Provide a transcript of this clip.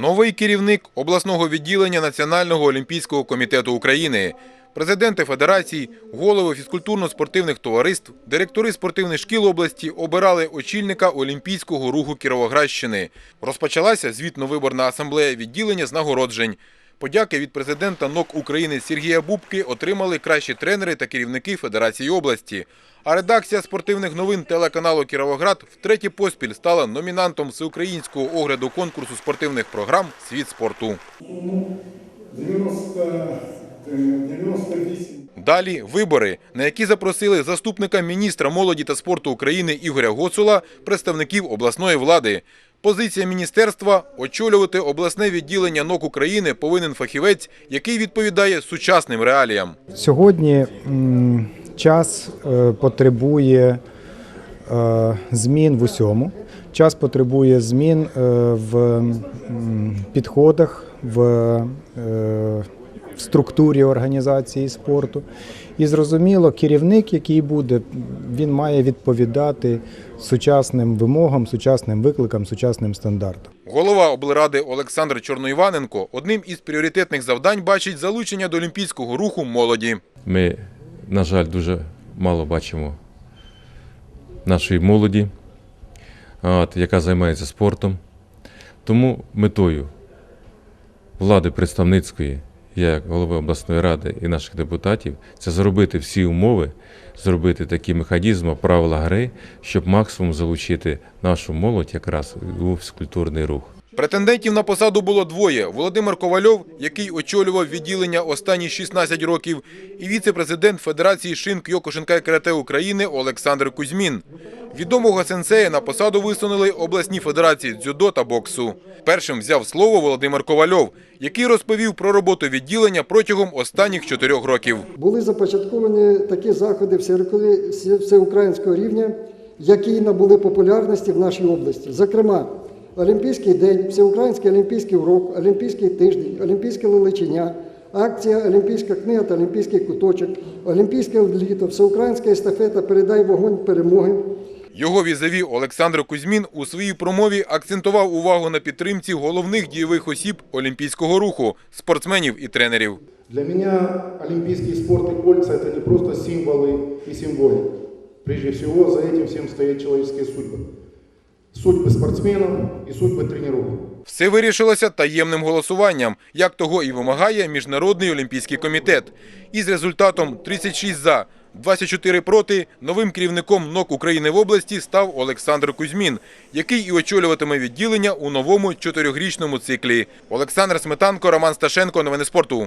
Новий керівник обласного відділення Національного олімпійського комітету України, президенти федерацій, голови фізкультурно-спортивних товариств, директори спортивних шкіл області обирали очільника Олімпійського руху Кіровоградщини. Розпочалася звітно-виборна асамблея відділення з нагороджень. Подяки від президента НОК України Сергія Бубки отримали кращі тренери та керівники Федерації області. А редакція спортивних новин телеканалу Кіровоград втретє поспіль стала номінантом всеукраїнського огляду конкурсу спортивних програм Світ спорту. 90, 98. Далі вибори, на які запросили заступника міністра молоді та спорту України Ігоря Гоцула, представників обласної влади. Позиція міністерства – очолювати обласне відділення НОК України повинен фахівець, який відповідає сучасним реаліям. Сьогодні час е, потребує е, змін в усьому. Час потребує змін е, в підходах, в, в структурі організації спорту. І зрозуміло, керівник, який буде, він має відповідати сучасним вимогам, сучасним викликам, сучасним стандартам. Голова облради Олександр Чорноїваненко одним із пріоритетних завдань бачить залучення до олімпійського руху молоді. Ми, на жаль, дуже мало бачимо нашої молоді, от, яка займається спортом. Тому метою влади представницької, я як голови обласної ради і наших депутатів, це зробити всі умови, зробити такі механізми, правила гри, щоб максимум залучити нашу молодь якраз у фізкультурний рух. Претендентів на посаду було двоє: Володимир Ковальов, який очолював відділення останні 16 років, і віце-президент Федерації шин Кьокушинка і карате України Олександр Кузьмін. Відомого сенсея на посаду висунули обласні федерації дзюдо та боксу. Першим взяв слово Володимир Ковальов, який розповів про роботу відділення протягом останніх чотирьох років. Були започатковані такі заходи всеукраї- все- всеукраїнського рівня, які набули популярності в нашій області. Зокрема, Олімпійський день, Всеукраїнський олімпійський урок, Олімпійський тиждень, Олімпійське лелечення, акція Олімпійська книга та Олімпійський куточок, Олімпійське літо, Всеукраїнська естафета Передай вогонь перемоги. Його візаві Олександр Кузьмін у своїй промові акцентував увагу на підтримці головних дієвих осіб олімпійського руху – спортсменів і тренерів. Для меня олимпийский спорт и кольца – это не просто символы и символика. Прежде всего, за этим всем стоят человеческие судьбы. Судьбы спортсменов и судьбы тренеров. Все вирішилося таємним голосуванням, як того і вимагає Міжнародний олімпійський комітет. Із результатом 36 за, 24 проти новим керівником НОК України в області став Олександр Кузьмін, який і очолюватиме відділення у новому чотирьохрічному циклі. Олександр Сметанко, Роман Сташенко. Новини спорту.